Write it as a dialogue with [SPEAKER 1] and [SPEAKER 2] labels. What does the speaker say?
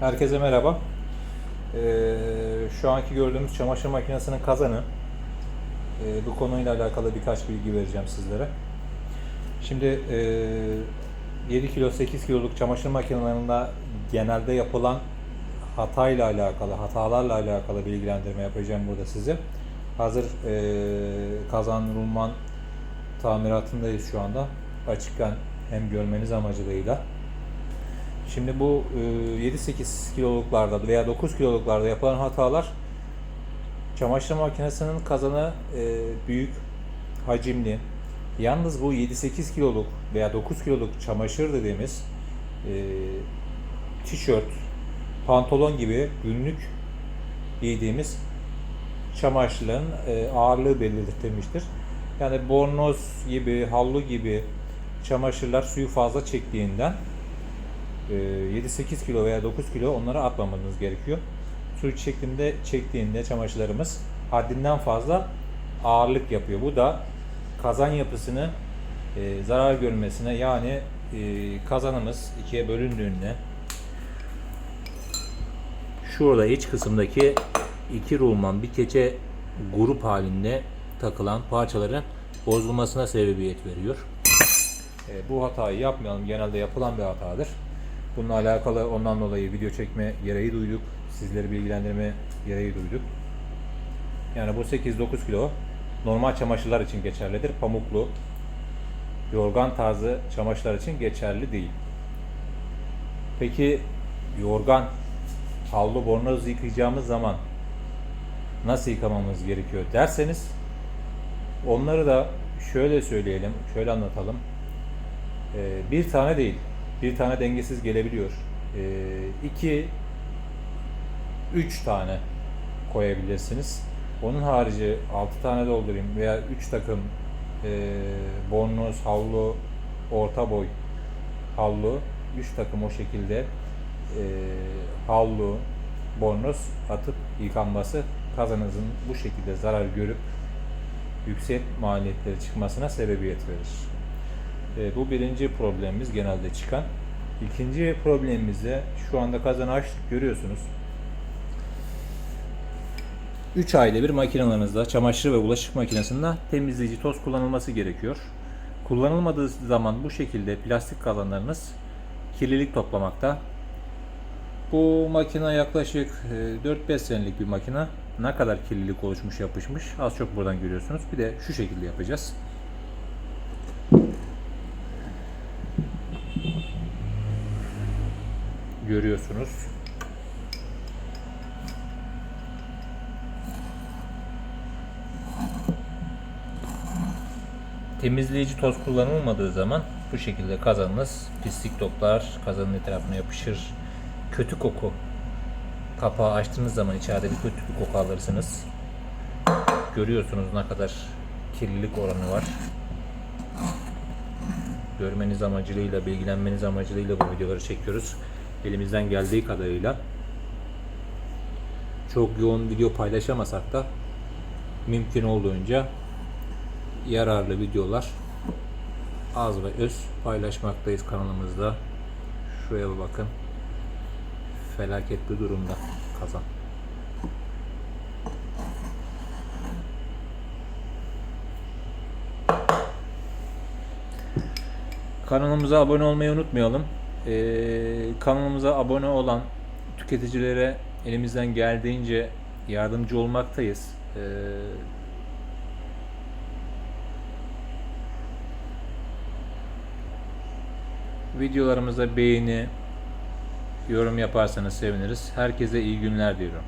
[SPEAKER 1] Herkese merhaba. Ee, şu anki gördüğümüz çamaşır makinesinin kazanı. Ee, bu konuyla alakalı birkaç bilgi vereceğim sizlere. Şimdi e, 7 kilo 8 kiloluk çamaşır makinelerinde genelde yapılan hatayla alakalı, hatalarla alakalı bilgilendirme yapacağım burada size. Hazır e, kazan rulman tamiratındayız şu anda. Açıkken hem görmeniz amacıyla. Şimdi bu e, 7-8 kiloluklarda veya 9 kiloluklarda yapılan hatalar çamaşır makinesinin kazanı e, büyük, hacimli. Yalnız bu 7-8 kiloluk veya 9 kiloluk çamaşır dediğimiz e, tişört, pantolon gibi günlük giydiğimiz çamaşırların e, ağırlığı belirtilmiştir. Yani bornoz gibi, havlu gibi çamaşırlar suyu fazla çektiğinden e, 7-8 kilo veya 9 kilo onları atmamanız gerekiyor. Su çektiğinde çektiğinde çamaşırlarımız haddinden fazla ağırlık yapıyor. Bu da kazan yapısını e, zarar görmesine yani e, kazanımız ikiye bölündüğünde şurada iç kısımdaki iki rulman bir keçe grup halinde takılan parçaların bozulmasına sebebiyet veriyor. E, bu hatayı yapmayalım. Genelde yapılan bir hatadır. Bununla alakalı ondan dolayı video çekme gereği duyduk. Sizleri bilgilendirme gereği duyduk. Yani bu 8-9 kilo normal çamaşırlar için geçerlidir. Pamuklu, yorgan tarzı çamaşırlar için geçerli değil. Peki yorgan, havlu, bornoz yıkayacağımız zaman nasıl yıkamamız gerekiyor derseniz onları da şöyle söyleyelim, şöyle anlatalım. Ee, bir tane değil, bir tane dengesiz gelebiliyor. Ee, iki, üç tane koyabilirsiniz. Onun harici altı tane doldurayım veya üç takım e, bornoz, havlu, orta boy havlu, üç takım o şekilde e, havlu, bornoz atıp yıkanması kazanızın bu şekilde zarar görüp yüksek maliyetleri çıkmasına sebebiyet verir. E, bu birinci problemimiz genelde çıkan. İkinci problemimiz de şu anda kazanı açtık görüyorsunuz. 3 ayda bir makinelerinizde çamaşır ve bulaşık makinesinde temizleyici toz kullanılması gerekiyor. Kullanılmadığı zaman bu şekilde plastik kazanlarınız kirlilik toplamakta. Bu makine yaklaşık e, 4-5 senelik bir makine. Ne kadar kirlilik oluşmuş yapışmış az çok buradan görüyorsunuz. Bir de şu şekilde yapacağız. Görüyorsunuz. Temizleyici toz kullanılmadığı zaman bu şekilde kazanınız pislik toplar, kazanın etrafına yapışır. Kötü koku. Kapağı açtığınız zaman içeride bir kötü bir koku alırsınız. Görüyorsunuz ne kadar kirlilik oranı var. Görmeniz amacıyla, bilgilenmeniz amacıyla bu videoları çekiyoruz. Elimizden geldiği kadarıyla. Çok yoğun video paylaşamasak da mümkün olduğunca yararlı videolar az ve öz paylaşmaktayız kanalımızda. Şuraya bir bakın. Felaket bir durumda kazan. Kanalımıza abone olmayı unutmayalım. Ee, kanalımıza abone olan tüketicilere elimizden geldiğince yardımcı olmaktayız. Ee, videolarımıza beğeni, yorum yaparsanız seviniriz. Herkese iyi günler diyorum.